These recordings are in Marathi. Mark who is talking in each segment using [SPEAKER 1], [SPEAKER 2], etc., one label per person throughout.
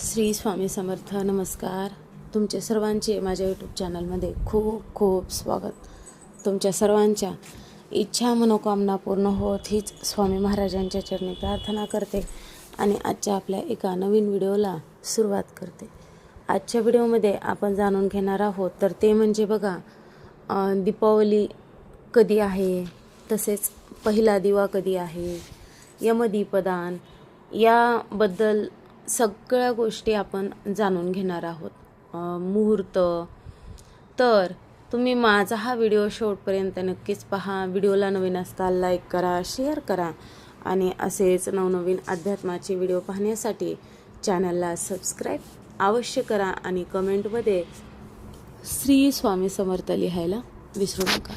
[SPEAKER 1] श्री स्वामी समर्थ नमस्कार. तुमचे सर्वांचे माझ्या यूट्यूब चॅनलमध्ये खूप खूप स्वागत. तुमच्या सर्वांच्या इच्छा मनोकामना पूर्ण होत हीच स्वामी महाराजांच्या चरणी प्रार्थना करते आणि आजच्या आपल्या एका नवीन व्हिडिओला सुरुवात करते. आजच्या व्हिडिओमध्ये आपण जाणून घेणार आहोत तर ते म्हणजे बघा दीपावली कधी आहे? तसेच पहिला दिवा कधी आहे? यमदीपदान याबद्दल सगळ्या गोष्टी आपण जाणून घेणार आहोत. मुहूर्त. तर तुम्ही माझा हा व्हिडिओ शेवटपर्यंत नक्कीच पहा. व्हिडिओला नवीन असता लाईक करा शेअर करा आणि असेच नवनवीन अध्यात्माचे व्हिडिओ पाहण्यासाठी चॅनलला सबस्क्राईब अवश्य करा आणि कमेंटमध्ये श्री स्वामी समर्थ लिहायला विसरू नका.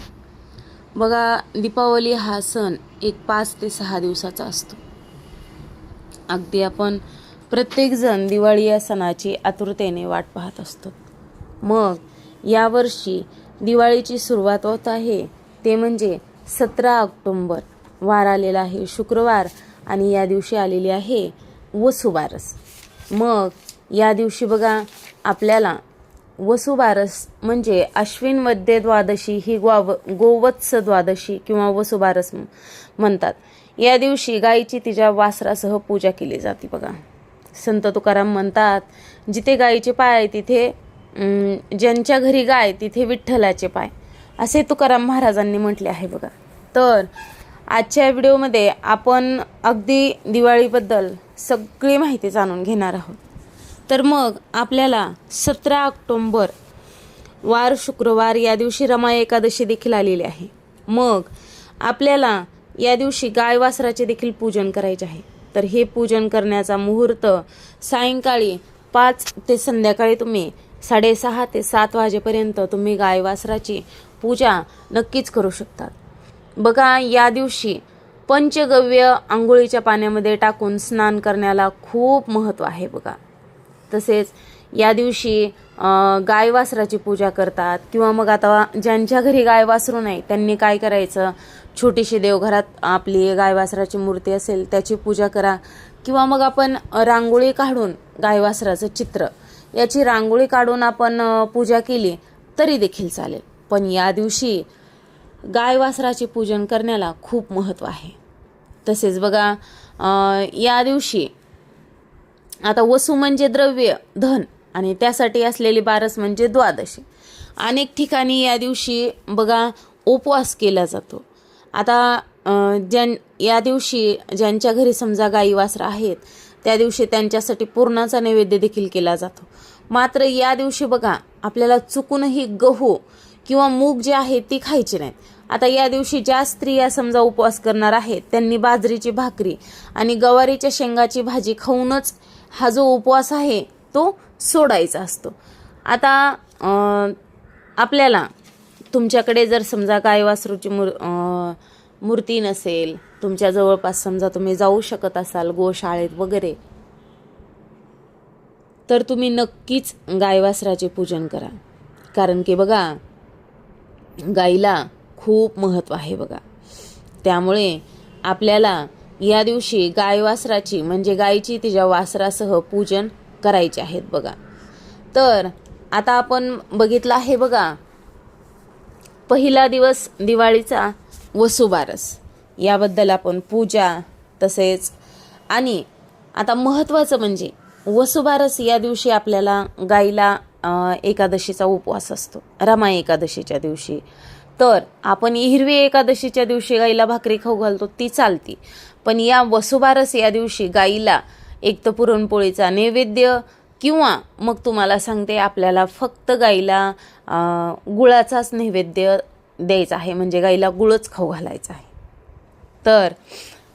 [SPEAKER 1] बघा दीपावली हा सण एक पाच ते सहा दिवसाचा असतो. अगदी आपण प्रत्येकजण दिवाळी या सणाची आतुरतेने वाट पाहत असतो. मग यावर्षी दिवाळीची सुरुवात होत आहे. ते म्हणजे सतरा ऑक्टोंबर. वार आलेला आहे शुक्रवार आणि या दिवशी आलेली आहे वसुबारस. मग या दिवशी बघा आपल्याला वसुबारस म्हणजे अश्विन वद्य द्वादशी ही ग्वाव गोवत्स द्वादशी किंवा वसुबारस म्हणतात. या दिवशी गायीची तिच्या वासरासह पूजा केली जाते बघा. संत तुकाराम म्हणतात जिथे गायीचे पाय आहे तिथे ज्यांच्या घरी गाय तिथे विठ्ठलाचे पाय. असे तुकाराम महाराजांनी म्हटले आहे बघा. तर आजच्या व्हिडिओमध्ये आपण अगदी दिवाळीबद्दल सगळी माहिती जाणून घेणार आहोत. तर मग आपल्याला सतरा ऑक्टोंबर वार शुक्रवार या दिवशी रमा एकादशी देखील आलेली आहे. मग आपल्याला या दिवशी गाय वासराचे देखील पूजन करायचे आहे. तर हे पूजन करण्याचा मुहूर्त सायंकाळी पाच ते संध्याकाळी तुम्ही साडेसहा ते सात वाजेपर्यंत तुम्ही गाय वासराची पूजा नक्कीच करू शकतात. बघा या दिवशी पंचगव्य आंघोळीच्या पाण्यामध्ये टाकून स्नान करण्याला खूप महत्त्व आहे बघा. तसेच या दिवशी गायवासराची गाय वासराची पूजा करतात. किंवा मग आता ज्यांच्या घरी गाय वासरू नाही त्यांनी काय करायचं? छोटीशी देवघरात आपली गाय वासराची मूर्ती असेल त्याची पूजा करा. किंवा मग आपण रांगोळी काढून गाय वासराचं चित्र याची रांगोळी काढून आपण पूजा केली तरी देखील चालेल. पण या दिवशी गाय वासराचे पूजन करण्याला खूप महत्त्व आहे. तसेच बघा या दिवशी आता वसू म्हणजे द्रव्य धन. आणि त्यासाठी असलेली बारस म्हणजे द्वादशी. अनेक ठिकाणी या दिवशी बघा उपवास केला जातो. आता ज्यां या दिवशी ज्यांच्या घरी समजा गाई वासरं आहेत त्या दिवशी त्यांच्यासाठी पूर्णाचा नैवेद्य देखील केला जातो. मात्र या दिवशी बघा आपल्याला चुकूनही गहू किंवा मूग जे आहे ती खायची नाहीत. आता या दिवशी ज्या स्त्रिया समजा उपवास करणार आहेत त्यांनी बाजरीची भाकरी आणि गवारीच्या शेंगाची भाजी खाऊनच हा जो उपवास आहे तो सोडायचा असतो. आता आपल्याला तुमच्याकडे जर समजा गाय वासरूची मूर मूर्ती नसेल तुमच्या जवळपास समजा तुम्ही जाऊ शकत असाल गोशाळेत वगैरे तर तुम्ही नक्कीच गायवासराचे पूजन करा. कारण की बघा गाईला खूप महत्त्व आहे बघा. त्यामुळे आपल्याला या दिवशी गाय वासराची म्हणजे गायीची तिच्या वासरासह पूजन करायचे आहेत बघा. तर आता आपण बघितलं आहे बघा पहिला दिवस दिवाळीचा वसुबारस. याबद्दल आपण पूजा तसेच आणि आता महत्त्वाचं म्हणजे वसुबारस या दिवशी आपल्याला गाईला एकादशीचा उपवास असतो रमा एकादशीच्या दिवशी. तर आपण हिरवी एकादशीच्या दिवशी गाईला भाकरी खाऊ घालतो ती चालती. पण या वसुबारस या दिवशी गाईला एक तर पुरणपोळीचा नैवेद्य किंवा मग तुम्हाला सांगते आपल्याला फक्त गाईला गुळाचाच नैवेद्य द्यायचा आहे. म्हणजे गाईला गुळच खाऊ घालायचा आहे. तर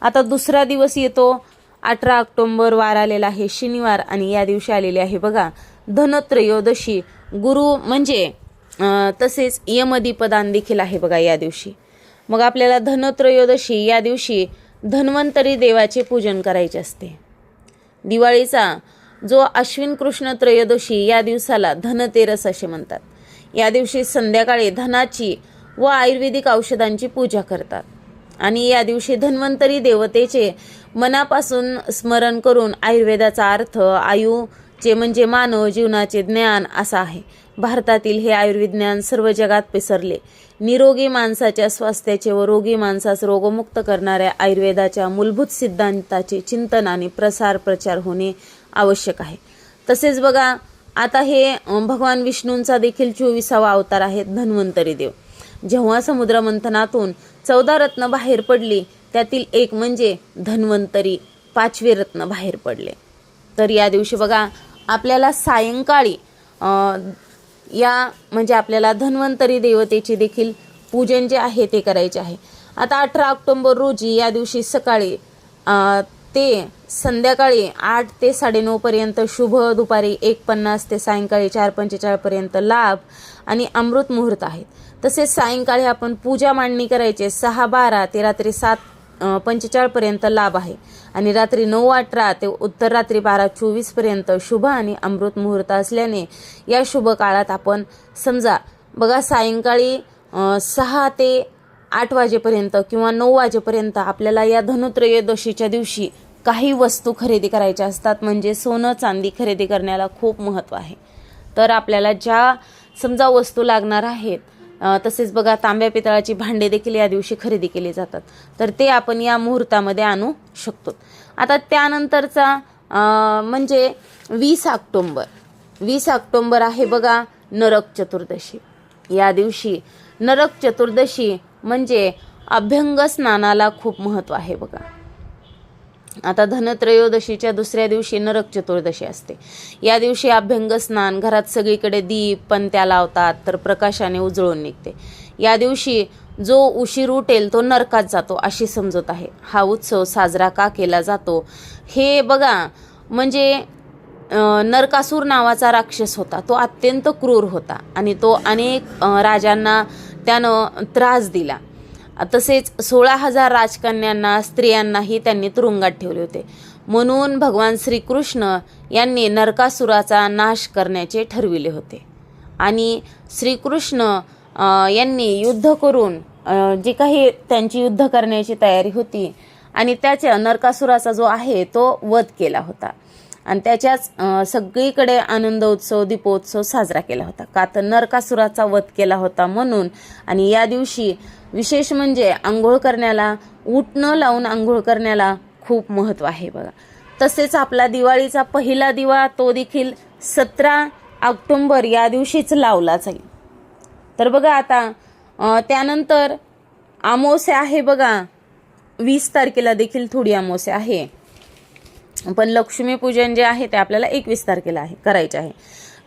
[SPEAKER 1] आता दुसरा दिवस येतो. अठरा ऑक्टोंबर वार आलेला आहे शनिवार आणि या दिवशी आलेले आहे बघा. धनत्रयोदशी. गुरु म्हणजे तसेच यमदीपदान देखील आहे बघा या दिवशी. मग आपल्याला धनत्रयोदशी या दिवशी धन्वंतरी देवाचे पूजन करायचे असते. दिवाळीचा जो अश्विन कृष्ण त्रयोदशी या दिवसाला धनतेरस असे म्हणतात. या दिवशी संध्याकाळी धनाची व आयुर्वेदिक औषधांची पूजा करतात. आणि या दिवशी धन्वंतरी देवतेचे मनापासून स्मरण करून आयुर्वेदाचा अर्थ आयु चे म्हणजे मानव जीवनाचे ज्ञान असं आहे. भारतातील हे आयुर्विज्ञान सर्व जगात पसरले. निरोगी माणसाच्या स्वास्थ्याचे व रोगी माणसास रोगमुक्त करणाऱ्या आयुर्वेदाच्या मूलभूत सिद्धांताचे चिंतन आणि प्रसार प्रचार होणे आवश्यक आहे. तसेच बघा आता हे भगवान विष्णूंचा देखील चोवीसावा अवतार आहे धन्वंतरी देव. जेव्हा समुद्रमंथनातून चौदा रत्न बाहेर पडली त्यातील एक म्हणजे धन्वंतरी पाचवे रत्न बाहेर पडले. तर या दिवशी बघा आपल्याला सायंकाळी या म्हणजे आपल्याला धन्वंतरी देवतेचे देखील पूजन जे आहे ते करायचे आहे. आता अठरा ऑक्टोंबर रोजी या दिवशी सकाळी ते संध्याकाळी आठ ते साडेनऊपर्यंत शुभ दुपारी एक पन्नास ते सायंकाळी चार पंचेचाळपर्यंत लाभ आणि अमृत मुहूर्त आहेत. तसेच सायंकाळी आपण पूजा मांडणी करायचे सहा बारा ते रात्री सात पंचेचाळपर्यंत लाभ आहे. आणि रात्री नऊ अठरा ते उत्तर रात्री बारा चोवीसपर्यंत शुभ आणि अमृत मुहूर्त असल्याने या शुभ काळात आपण समजा बघा सायंकाळी सहा ते आठ वाजेपर्यंत किंवा नऊ वाजेपर्यंत आपल्याला या धनुत्रयोदशीच्या दिवशी काही वस्तू खरेदी करायच्या असतात. म्हणजे सोनं चांदी खरेदी करण्याला खूप महत्त्व आहे. तर आपल्याला ज्या समजा वस्तू लागणार आहेत तसेच बघा तांब्या पितळाची भांडे देखील या दिवशी खरेदी केले जातात. तर ते आपण या मुहूर्तामध्ये आणू शकतो. आता त्यानंतरचा म्हणजे वीस ऑक्टोंबर. वीस ऑक्टोंबर आहे बघा नरक चतुर्दशी. या दिवशी नरक चतुर्दशी म्हणजे अभ्यंग स्नानाला खूप महत्त्व आहे बघा. आता धनत्रयोदशीच्या दुसऱ्या दिवशी नरक चतुर्दशी असते. या दिवशी अभ्यंग स्नान घरात सगळीकडे दीप पणत्या लावतात तर प्रकाशाने उजळून निघते. या दिवशी जो उशीर उठेल तो नरकात जातो अशी समजत आहे. हा उत्सव साजरा का केला जातो? हे बघा म्हणजे नरकासूर नावाचा राक्षस होता. तो अत्यंत क्रूर होता आणि तो अनेक राजांना त्यानं त्रास दिला. तसेच सोळा हजार राजकन्यांना स्त्रियांनाही त्यांनी तुरुंगात ठेवले होते. म्हणून भगवान श्रीकृष्ण यांनी नरकासुराचा नाश करण्याचे ठरविले होते. आणि श्रीकृष्ण यांनी युद्ध करून जे काही त्यांची युद्ध करण्याची तयारी होती आणि त्याच्या नरकासुराचा जो आहे तो वध केला होता. आणि त्याच्याच सगळीकडे आनंद उत्सव दीपोत्सव साजरा केला होता. का तर नरकासुराचा वध केला होता म्हणून. आणि या दिवशी विशेष म्हणजे आंघोळ करण्याला ऊट न लावून आंघोळ करण्याला खूप महत्त्व आहे बघा. तसेच आपला दिवाळीचा पहिला दिवा तो देखील सतरा ऑक्टोंबर या दिवशीच लावला जाईल तर बघा आता त्यानंतर अमावस्या आहे बघा. वीस तारखेला देखील थोडी अमावस्या आहे. पण लक्ष्मीपूजन जे आहे ते आपल्याला एकवीस तारखेला आहे करायचे आहे.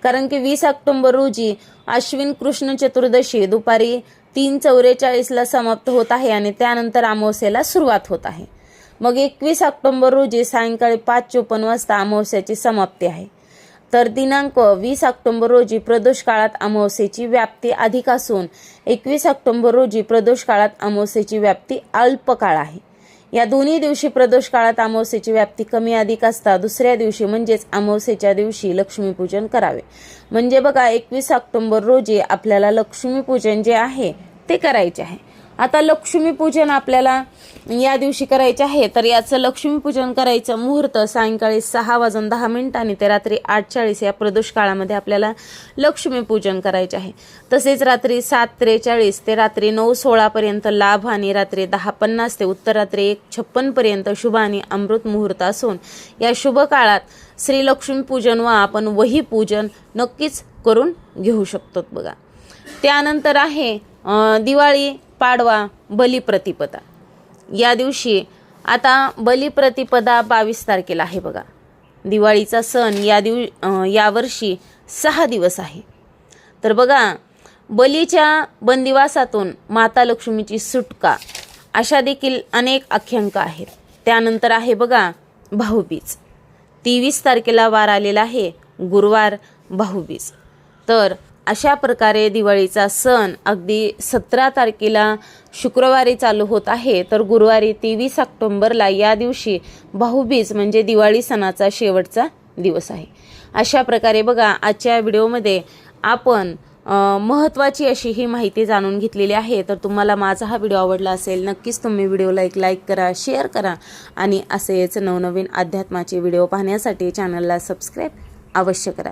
[SPEAKER 1] कारण की वीस ऑक्टोंबर रोजी अश्विन कृष्ण चतुर्दशी दुपारी तीन चौवेचाळीसला समाप्त होत आहे आणि त्यानंतर अमावस्येला सुरुवात होत आहे. मग एकवीस ऑक्टोंबर रोजी सायंकाळी पाच चोपन्न वाजता अमावस्याची समाप्ती आहे. तर दिनांक वीस ऑक्टोंबर रोजी प्रदोष काळात अमावस्येची व्याप्ती अधिक असून एकवीस ऑक्टोंबर रोजी प्रदोष काळात अमावस्येची व्याप्ती अल्प काळ आहे. या दोन्ही दिवशी प्रदोष काळात अमावस्येची व्याप्ती कमी अधिक असता दुसऱ्या दिवशी म्हणजेच अमावस्येच्या दिवशी लक्ष्मीपूजन करावे. म्हणजे बघा एकवीस ऑक्टोंबर रोजी आपल्याला लक्ष्मीपूजन जे आहे ते करायचे आहे. आता लक्ष्मीपूजन आपल्याला या दिवशी करायचे आहे. तर याचं लक्ष्मीपूजन करायचं मुहूर्त सायंकाळी सहा वाजून दहा मिनिटांनी ते रात्री आठ चाळीस या प्रदोष काळामध्ये आपल्याला लक्ष्मीपूजन करायचे आहे. तसेच रात्री सात त्रेचाळीस ते रात्री नऊ सोळापर्यंत लाभ आणि रात्री दहा पन्नास ते उत्तर रात्री एक छप्पनपर्यंत शुभ आणि अमृत मुहूर्त असून या शुभ काळात श्री लक्ष्मीपूजन व आपण वही पूजन नक्कीच करून घेऊ शकतो बघा. त्यानंतर आहे दिवाळी. पाडवा बलिप्रतिपदा. या दिवशी आता बलिप्रतिपदा बावीस तारखेला आहे बघा. दिवाळीचा सण या दिव यावर्षी सहा दिवस आहे. तर बघा बलीच्या बंदिवासातून माता लक्ष्मीची सुटका अशा देखील अनेक आख्यांक आहेत. त्यानंतर आहे बघा भाऊबीज. तेवीस तारखेला वार आलेला आहे गुरुवार भाऊबीज. तर अशा प्रकारे दिवाळीचा सण अगदी सतरा तारखेला शुक्रवारी चालू होत आहे. तर गुरुवारी तेवीस ऑक्टोंबरला या दिवशी भाऊबीज म्हणजे दिवाळी सणाचा शेवटचा दिवस आहे. अशा प्रकारे बघा आजच्या व्हिडिओमध्ये आपण महत्त्वाची अशी ही माहिती जाणून घेतलेली आहे. तर तुम्हाला माझा हा व्हिडिओ आवडला असेल नक्कीच तुम्ही व्हिडिओला एक लाईक करा शेअर करा आणि असेच नवनवीन अध्यात्माचे व्हिडिओ पाहण्यासाठी चॅनलला सबस्क्राईब अवश्य करा.